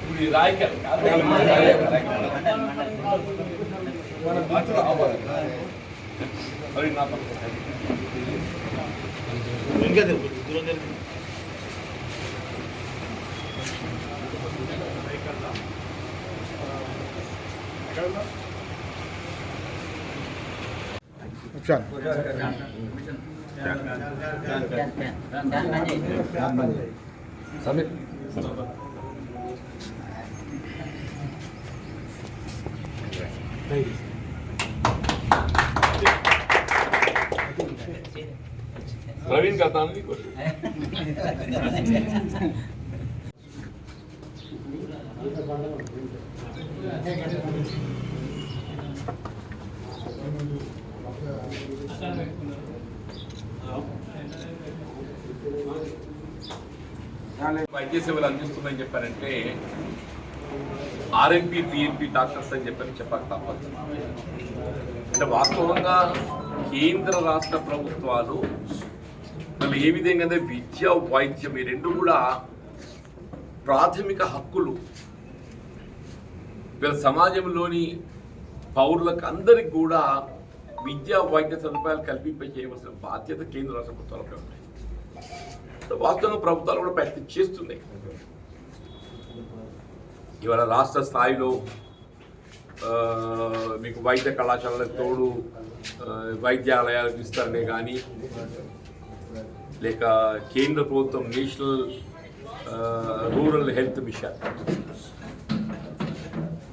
ఇప్పుడు ఈ రాయకల్ మరి నా పక్కన. ఇంకా తెలుపు దూరం తెలుపు సమీర్ ప్రవీణ్ కథ అనేది వైద్య సేవలు అందిస్తుందని చెప్పారంటే ఆర్ఎంపీ పిఎంపీ డాక్టర్స్ అని చెప్పని చెప్పక తప్పదు. అంటే వాస్తవంగా కేంద్ర రాష్ట్ర ప్రభుత్వాలు మళ్ళీ ఏ విధంగా విద్య వైద్యం ఈ రెండు కూడా ప్రాథమిక హక్కులు. వీళ్ళ సమాజంలోని పౌరులకు అందరికి కూడా విద్యా వైద్య సదుపాయాలు కల్పింపజేయవలసిన బాధ్యత కేంద్ర రాష్ట్ర ప్రభుత్వాలపై ఉన్నాయి వాస్తవంగా ప్రభుత్వాలు కూడా ప్రయత్నం చేస్తున్నాయి. ఇవాళ రాష్ట్ర స్థాయిలో మీకు వైద్య కళాశాలలకు తోడు వైద్యాలయాలకు ఇస్తారనే కానీ లేక కేంద్ర ప్రభుత్వం నేషనల్ రూరల్ హెల్త్ మిషన్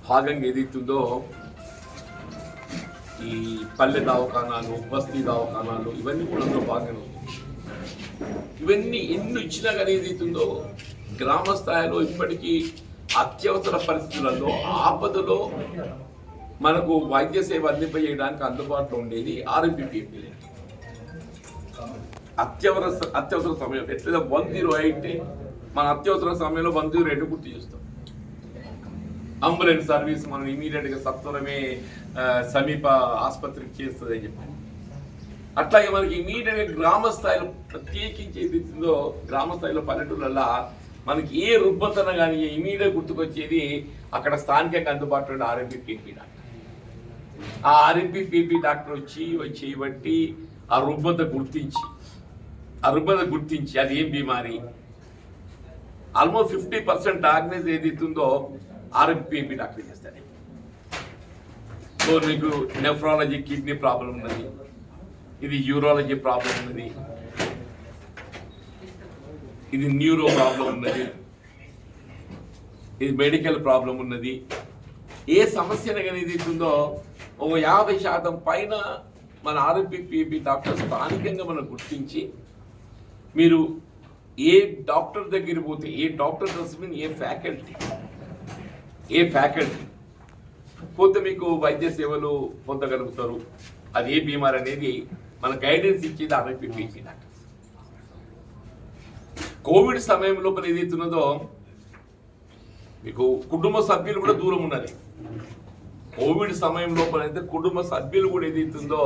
భాగంగా ఏదైతుందో ఈ పల్లె దవాఖానాలు బస్తీ దవాఖానాలు ఇవన్నీ కూడా అందులో భాగంగా ఇవన్నీ ఎన్ని ఇచ్చినా కానీ ఏదైతుందో గ్రామ స్థాయిలో ఇప్పటికీ అత్యవసర పరిస్థితులలో ఆపదలో మనకు వైద్య సేవ అందింపజేయడానికి అందుబాటులో ఉండేది ఆర్ఎంపీపీ అత్యవసర అత్యవసర సమయం ఎట్లయితే వన్ జీరో ఎయిట్ మన అత్యవసర సమయంలో వన్ జీరో ఎయిట్ గుర్తు చేస్తాం. అంబులెన్స్ సర్వీస్ మనం ఇమీడియట్గా సత్వరమే సమీప ఆసుపత్రికి చేస్తుంది అని అట్లాగే మనకి ఇమీడియట్గా గ్రామ స్థాయిలో ప్రత్యేకించి ఏదైతుందో గ్రామ స్థాయిలో పల్లెటూళ్ళల్లో మనకి ఏ రుబ్బతన కానీ ఇమీడియట్ గుర్తుకొచ్చేది అక్కడ స్థానికంగా అందుబాటులో ఉన్న ఆర్ఎంపీ పీపీ డాక్టర్. ఆ ఆర్ఎంపీ పీపీ డాక్టర్ వచ్చి వచ్చి చేయబట్టి ఆ రుబ్బత గుర్తించి ఆ రుబ్బత గుర్తించి అది ఏం బీమారి ఆల్మోస్ట్ ఫిఫ్టీ పర్సెంట్ డయాగ్నైజ్ ఏదైతుందో ఆర్ఎంపీపీ డాక్టర్ చేస్తారు సో మీకు నెఫ్రాలజీ కిడ్నీ ప్రాబ్లం ఉన్నది. ఇది యూరాలజీ ప్రాబ్లం ఉన్నది. ఇది న్యూరో ప్రాబ్లం ఉన్నది. ఇది మెడికల్ ప్రాబ్లం ఉన్నది. ఏ సమస్యను అనేది ఉందో ఒక యాభై శాతం పైన మన ఆర్ఎంపీ డాక్టర్ స్థానికంగా మనం గుర్తించి మీరు ఏ డాక్టర్ దగ్గర పోతే ఏ డాక్టర్ మీన్ ఏ ఫ్యాకల్టీ ఏ ఫ్యాకల్టీ పోతే మీకు వైద్య సేవలు పొందగలుగుతారు. అది ఏ బీమార్ అనేది మన గైడెన్స్ ఇచ్చేది ఆర్ఎంపీ డాక్టర్స్ కోవిడ్ సమయం లోపల ఏదైతున్నదో మీకు కుటుంబ సభ్యులు కూడా దూరం ఉన్నది. కోవిడ్ సమయం లోపల అయితే కుటుంబ సభ్యులు కూడా ఏదైతుందో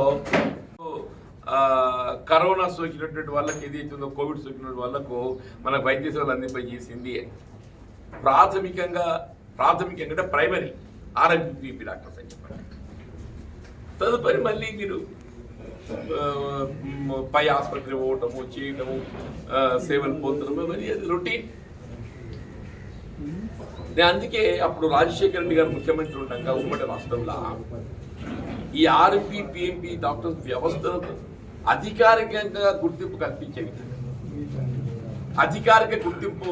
కరోనా సోకినటువంటి వాళ్ళకి ఏదైతుందో కోవిడ్ సోకినటువంటి వాళ్ళకు మన వైద్య సేవలు అందింపజేసింది. ప్రాథమికంగా ప్రాథమికంగా ప్రైమరీ ఆరోగ్య డాక్టర్స్ అని చెప్పండి. తదుపరి మళ్ళీ మీరు పై ఆసుపత్రి పోవటము చేయటము సేవలు పొందడము మరి అది రొటీన్ నేను అందుకే అప్పుడు రాజశేఖర రెడ్డి గారు ముఖ్యమంత్రి ఉండగా ఉమ్మడి రాష్ట్రంలో ఈ ఆర్ఎంపీ పిఎంపీ డాక్టర్స్ వ్యవస్థలకు అధికారికంగా గుర్తింపు కల్పించే విధంగా అధికారిక గుర్తింపు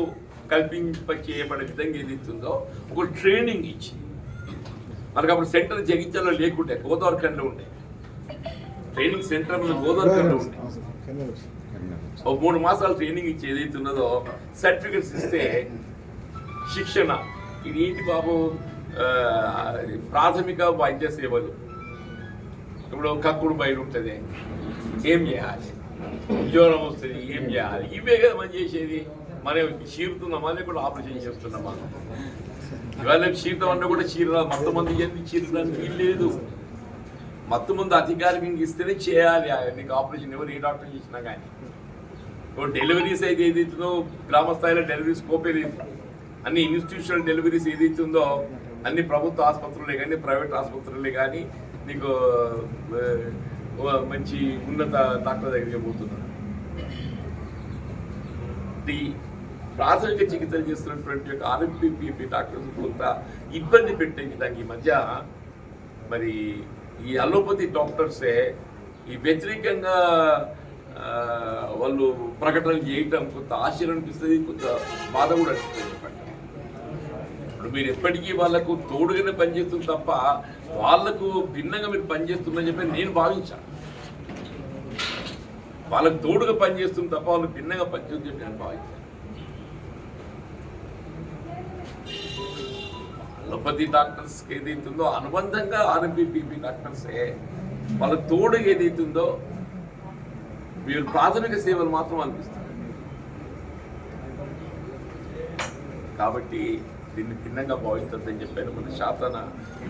కల్పింప చేయబడే విధంగా ఏదైతుందో ఒక ట్రైనింగ్ ఇచ్చి మనకు అప్పుడు సెంటర్ జగిత్యాలలో లేకుండే గోదావరిఖండ్లో ఉండే. ట్రైనింగ్ సెంటర్ ఉండే ఓ మూడు మాసాలు ట్రైనింగ్ ఇచ్చి ఏదైతే ఉన్నదో సర్టిఫికెట్స్ ఇస్తే శిక్షణ. ఇది ఏంటి బాబు? ప్రాథమిక వైద్య సేవలు. ఇప్పుడు కక్కుడు బయట ఉంటుంది. ఏం చేయాలి? జ్వరం వస్తుంది ఏం చేయాలి? ఇవే కదా మనం చేసేది. మనం చీరుతున్నామా? లేకుండా ఆపరేషన్ చేస్తున్నామా? ఇవాళ చీరతం అంటే కూడా చీర మత్తు మంది చెంది చీరడానికి వీలు లేదు. మత్తు ముందు అధికారికంగా ఇస్తేనే చేయాలి. నీకు ఆపరేషన్ ఎవరు ఏ డాక్టర్ చేసినా కానీ. ఇప్పుడు డెలివరీస్ అయితే ఏదైతుందో గ్రామ స్థాయిలో డెలివరీ స్కోప్ ఏదైతే అన్ని ఇన్స్టిట్యూషనల్ డెలివరీస్ ఏదైతుందో అన్ని ప్రభుత్వ ఆసుపత్రులే కానీ ప్రైవేట్ ఆసుపత్రులే కానీ నీకు మంచి ఉన్నత డాక్టర్ దగ్గరికి పోతున్నారు. ప్రాథమిక చికిత్సలు చేస్తున్నటువంటి యొక్క ఆర్ఎంపీ డాక్టర్స్ కొంత ఇబ్బంది పెట్టే దానికి ఈ మధ్య మరి ఈ అలోపతి డాక్టర్సే ఈ వ్యతిరేకంగా వాళ్ళు ప్రకటనలు చేయటం కొంత ఆశ్చర్యం అనిపిస్తుంది కొంత బాధ కూడా అనిపిస్తుంది ఇప్పుడు మీరు ఎప్పటికీ వాళ్ళకు తోడుగానే పనిచేస్తుంది తప్ప వాళ్ళకు భిన్నంగా మీరు పనిచేస్తుందని చెప్పి నేను భావించాను వాళ్ళకు తోడుగా పనిచేస్తుంది తప్ప వాళ్ళు భిన్నంగా పనిచేస్తుంది చెప్పి నేను భావించాను అలోపతి డాక్టర్స్ ఏదైతుందో అనుబంధంగా ఆర్ఎంపీపీపీ డాక్టర్సే వాళ్ళ తోడు ఏదైతుందో మీరు ప్రాథమిక సేవలు మాత్రం అనిపిస్తారు కాబట్టి దీన్ని భిన్నంగా భావిస్తుందని చెప్పాను. మన శాసన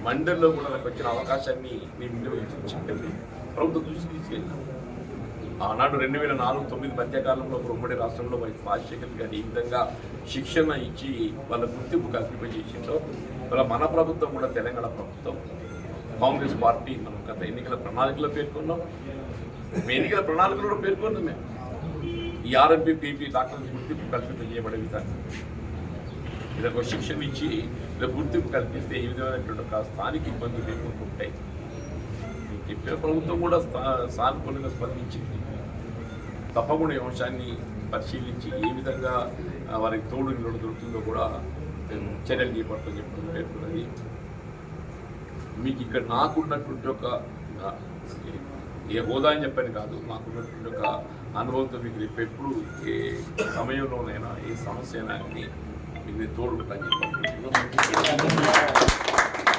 మండలిలో కూడా నాకు వచ్చిన అవకాశాన్ని నేను వినియోగించి ప్రభుత్వం దృష్టి తీసుకెళ్ళాను ఆనాడు రెండు వేల నాలుగు తొమ్మిది మధ్యకాలంలో ఉమ్మడి రాష్ట్రంలో మరి రాజశేఖర్ గారు ఈ విధంగా శిక్షణ ఇచ్చి వాళ్ళ గుర్తింపు కల్పింపజేసిందో ఇలా మన ప్రభుత్వం కూడా తెలంగాణ ప్రభుత్వం కాంగ్రెస్ పార్టీ మనం గత ఎన్నికల ప్రణాళికలో పేర్కొన్నాం. మీ ఎన్నికల ప్రణాళికలు కూడా పేర్కొన్నాం మేము. ఈ ఆర్ఎంపీ పీపీ డాక్టర్ గుర్తింపు కల్పింపజేయబడే విధానం. విధంగా ఇదొక శిక్షణ ఇచ్చి ఇలా గుర్తింపు కల్పిస్తే ఈ విధమైనటువంటి ఒక స్థానిక ఇబ్బందులు లేకుండా ఉంటాయి. చెప్పిన ప్రభుత్వం కూడా స్థా- సానుకూలంగా స్పందించింది. తప్పకుండా ఈ అంశాన్ని పరిశీలించి ఏ విధంగా వారికి తోడు నిలవడం దొరుకుతుందో కూడా చర్యలు చేపట్టని చెప్పి పేర్కొన్నది మీకు ఇక్కడ నాకున్నటువంటి ఒక ఏ హోదా అని చెప్పని కాదు నాకున్నటువంటి ఒక అనుభవంతో మీకు రేపు ఎప్పుడు ఏ సమయంలోనైనా ఏ సమస్య అయినా కానీ మీకు తోడుకుంటాను చెప్పి.